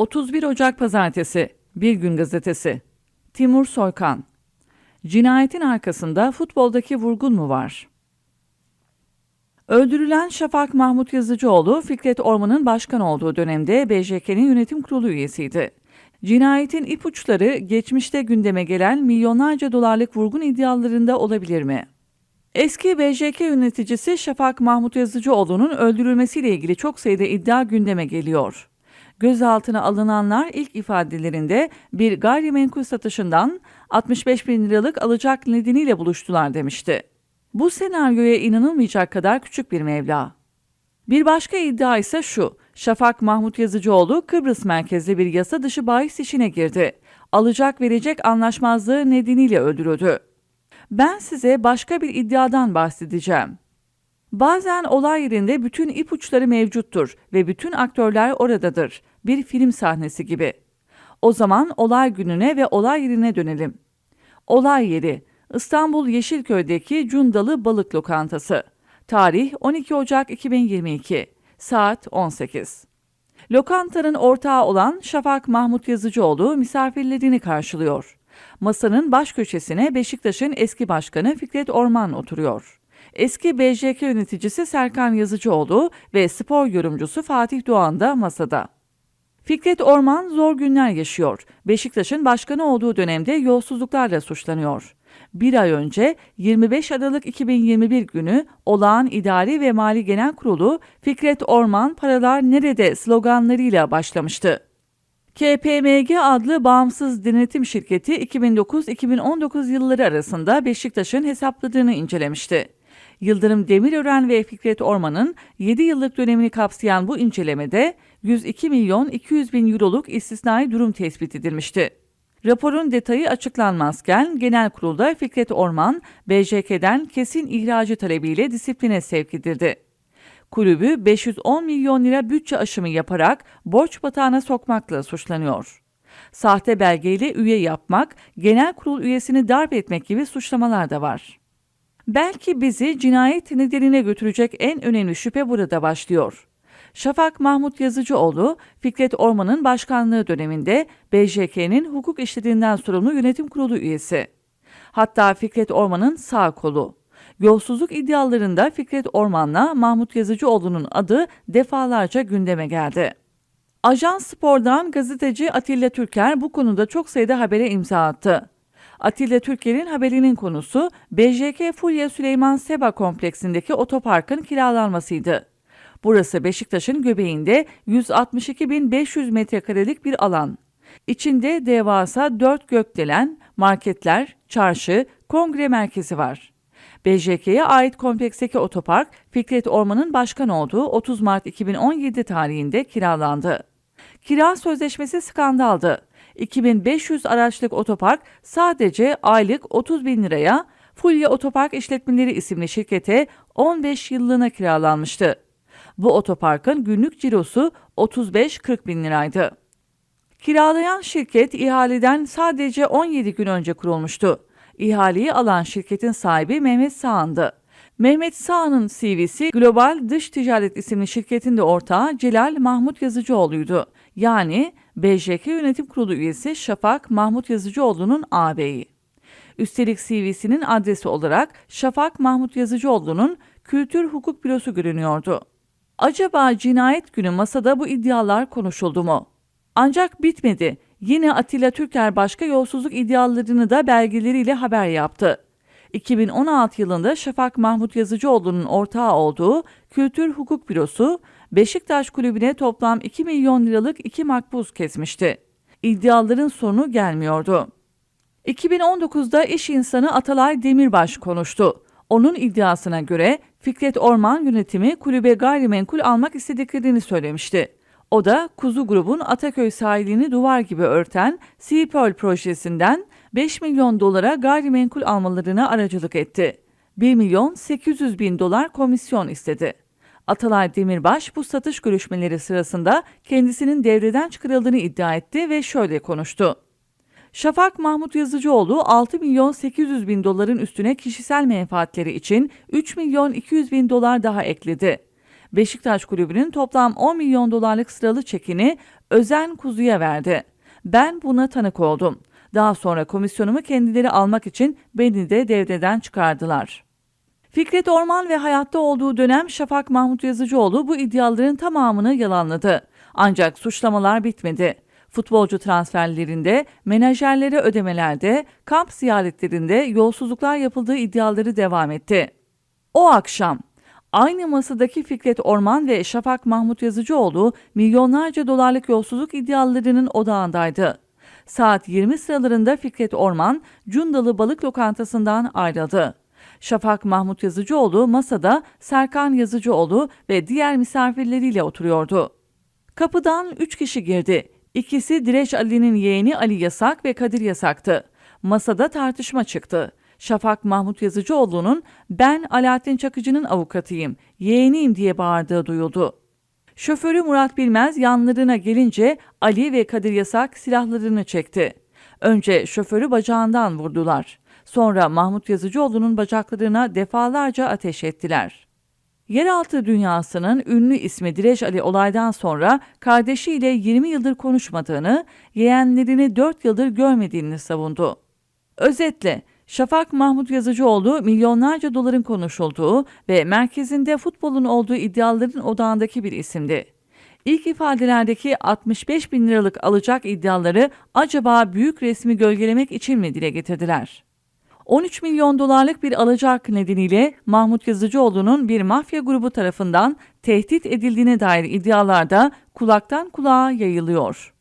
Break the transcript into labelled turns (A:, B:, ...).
A: 31 Ocak Pazartesi Bir Gün Gazetesi Timur Soykan Cinayetin arkasında futboldaki vurgun mu var? Öldürülen Şafak Mahmut Yazıcıoğlu, Fikret Orman'ın başkan olduğu dönemde BJK'nin yönetim kurulu üyesiydi. Cinayetin ipuçları geçmişte gündeme gelen milyonlarca dolarlık vurgun iddialarında olabilir mi? Eski BJK yöneticisi Şafak Mahmut Yazıcıoğlu'nun öldürülmesiyle ilgili çok sayıda iddia gündeme geliyor. Gözaltına alınanlar ilk ifadelerinde bir gayrimenkul satışından 65 bin liralık alacak nedeniyle buluştular demişti. Bu senaryoya inanılmayacak kadar küçük bir meblağ. Bir başka iddia ise şu. Şafak Mahmut Yazıcıoğlu Kıbrıs merkezli bir yasa dışı bahis işine girdi. Alacak verecek anlaşmazlığı nedeniyle öldürüldü. Ben size başka bir iddiadan bahsedeceğim. Bazen olay yerinde bütün ipuçları mevcuttur ve bütün aktörler oradadır. Bir film sahnesi gibi. O zaman olay gününe ve olay yerine dönelim. Olay yeri İstanbul Yeşilköy'deki Cundalı Balık Lokantası. Tarih 12 Ocak 2022. Saat 18. Lokantanın ortağı olan Şafak Mahmut Yazıcıoğlu misafirlerini karşılıyor. Masanın baş köşesine Beşiktaş'ın eski başkanı Fikret Orman oturuyor. Eski BJK yöneticisi Serkan Yazıcıoğlu ve spor yorumcusu Fatih Doğan da masada. Fikret Orman zor günler yaşıyor. Beşiktaş'ın başkanı olduğu dönemde yolsuzluklarla suçlanıyor. Bir ay önce 25 Aralık 2021 günü olağan idari ve mali genel kurulu Fikret Orman paralar nerede sloganlarıyla başlamıştı. KPMG adlı bağımsız denetim şirketi 2009-2019 yılları arasında Beşiktaş'ın hesapladığını incelemişti. Yıldırım Demirören ve Fikret Orman'ın 7 yıllık dönemini kapsayan bu incelemede 102 milyon 200 bin euroluk istisnai durum tespit edilmişti. Raporun detayı açıklanmazken genel kurulda Fikret Orman, BJK'den kesin ihracı talebiyle disipline sevk edildi. Kulübü 510 milyon lira bütçe aşımı yaparak borç batağına sokmakla suçlanıyor. Sahte belgeyle üye yapmak, genel kurul üyesini darp etmek gibi suçlamalar da var. Belki bizi cinayet nedeniyle götürecek en önemli şüphe burada başlıyor. Şafak Mahmut Yazıcıoğlu, Fikret Orman'ın başkanlığı döneminde BJK'nin hukuk işlerinden sorumlu yönetim kurulu üyesi. Hatta Fikret Orman'ın sağ kolu. Yolsuzluk iddialarında Fikret Orman'la Mahmut Yazıcıoğlu'nun adı defalarca gündeme geldi. Ajans Spor'dan gazeteci Atilla Türker bu konuda çok sayıda habere imza attı. Atilla Türker'in haberinin konusu BJK Fulya Süleyman Seba kompleksindeki otoparkın kiralanmasıydı. Burası Beşiktaş'ın göbeğinde 162.500 metrekarelik bir alan. İçinde devasa dört gökdelen, marketler, çarşı, kongre merkezi var. BJK'ye ait kompleksteki otopark Fikret Orman'ın başkan olduğu 30 Mart 2017 tarihinde kiralandı. Kira sözleşmesi skandaldı. 2500 araçlık otopark sadece aylık 30 bin liraya Fulya Otopark İşletmeleri isimli şirkete 15 yıllığına kiralanmıştı. Bu otoparkın günlük cirosu 35-40 bin liraydı. Kiralayan şirket ihaleden sadece 17 gün önce kurulmuştu. İhaleyi alan şirketin sahibi Mehmet Sağan'dı. Mehmet Sağan'ın CV'si Global Dış Ticaret isimli şirketin de ortağı Celal Mahmut Yazıcıoğlu'ydu. Yani BJK Yönetim Kurulu üyesi Şafak Mahmut Yazıcıoğlu'nun ağabeyi. Üstelik CV'sinin adresi olarak Şafak Mahmut Yazıcıoğlu'nun Kültür Hukuk Bürosu görünüyordu. Acaba cinayet günü masada bu iddialar konuşuldu mu? Ancak bitmedi. Yine Atilla Türker başka yolsuzluk iddialarını da belgeleriyle haber yaptı. 2016 yılında Şafak Mahmut Yazıcıoğlu'nun ortağı olduğu Kültür Hukuk Bürosu, Beşiktaş Kulübü'ne toplam 2 milyon liralık iki makbuz kesmişti. İddiaların sonu gelmiyordu. 2019'da iş insanı Atalay Demirbaş konuştu. Onun iddiasına göre Fikret Orman yönetimi kulübe gayrimenkul almak istediklerini söylemişti. O da Kuzu Grubun Ataköy sahilini duvar gibi örten Sea Pearl projesinden 5 milyon dolara gayrimenkul almalarına aracılık etti. 1 milyon 800 bin dolar komisyon istedi. Atalay Demirbaş bu satış görüşmeleri sırasında kendisinin devreden çıkarıldığını iddia etti ve şöyle konuştu. Şafak Mahmut Yazıcıoğlu 6 milyon 800 bin doların üstüne kişisel menfaatleri için 3 milyon 200 bin dolar daha ekledi. Beşiktaş Kulübü'nün toplam 10 milyon dolarlık sıralı çekini Özen Kuzu'ya verdi. Ben buna tanık oldum. Daha sonra komisyonumu kendileri almak için beni de devreden çıkardılar. Fikret Orman ve hayatta olduğu dönem Şafak Mahmut Yazıcıoğlu bu iddiaların tamamını yalanladı. Ancak suçlamalar bitmedi. Futbolcu transferlerinde, menajerlere ödemelerde, kamp ziyaretlerinde yolsuzluklar yapıldığı iddiaları devam etti. O akşam aynı masadaki Fikret Orman ve Şafak Mahmut Yazıcıoğlu milyonlarca dolarlık yolsuzluk iddialarının odağındaydı. Saat 20 sıralarında Fikret Orman Cundalı Balık Lokantası'ndan ayrıldı. Şafak Mahmut Yazıcıoğlu masada Serkan Yazıcıoğlu ve diğer misafirleriyle oturuyordu. Kapıdan üç kişi girdi. İkisi Direç Ali'nin yeğeni Ali Yasak ve Kadir Yasak'tı. Masada tartışma çıktı. Şafak Mahmut Yazıcıoğlu'nun ben Alaaddin Çakıcı'nın avukatıyım, yeğeniyim diye bağırdığı duyuldu. Şoförü Murat Bilmez yanlarına gelince Ali ve Kadir Yasak silahlarını çekti. Önce şoförü bacağından vurdular. Sonra Mahmut Yazıcıoğlu'nun bacaklarına defalarca ateş ettiler. Yeraltı dünyasının ünlü ismi Direç Ali olaydan sonra kardeşiyle 20 yıldır konuşmadığını, yeğenlerini 4 yıldır görmediğini savundu. Özetle Şafak Mahmut Yazıcıoğlu milyonlarca doların konuşulduğu ve merkezinde futbolun olduğu iddiaların odağındaki bir isimdi. İlk ifadelerdeki 65 bin liralık alacak iddiaları acaba büyük resmi gölgelemek için mi dile getirdiler? 13 milyon dolarlık bir alacak nedeniyle Mahmut Yazıcıoğlu'nun bir mafya grubu tarafından tehdit edildiğine dair iddialarda kulaktan kulağa yayılıyor.